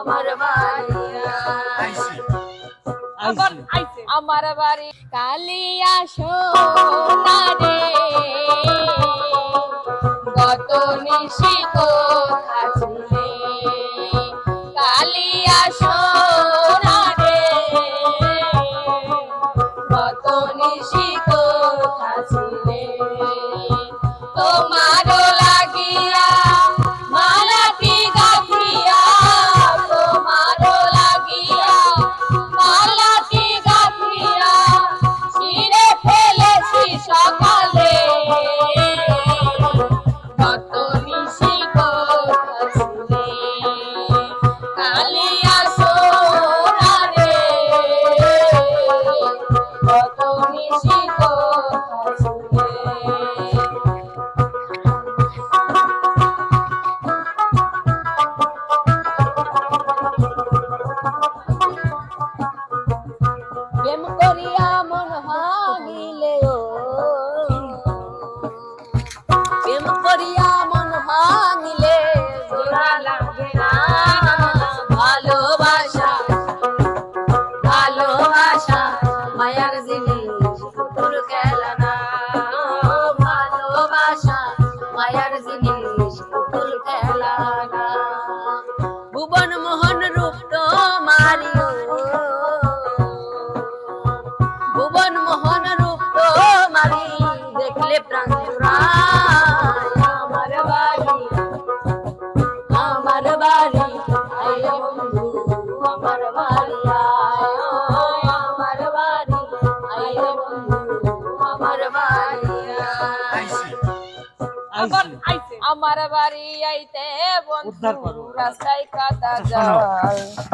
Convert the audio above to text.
আমার বাড়ি আমার বাড়ি কালিয়া সোনা রে। গত নিশিত থাকলে কালিয়া সোনা রে। গত থাকলে তোমারও লাগিয়া করিয়া মন ভাঙিলে ও। প্রেম করিয়া মন ভাঙিলে জোড়া লাগে ভালোবাসা ভালোবাসা মায়ার ভুবন মোহন রূপ মারি দেখলে প্রাণ আমার বাড়ি আমার বাড়ি আমার বাড়ি আমার বাড়ি আমার বাড়ি আয়। আইসি আবার আইসি। আইছে আমার বাড়ি আইতে বন্ধু রাস্তায় কাটা আচ্ছা, যায়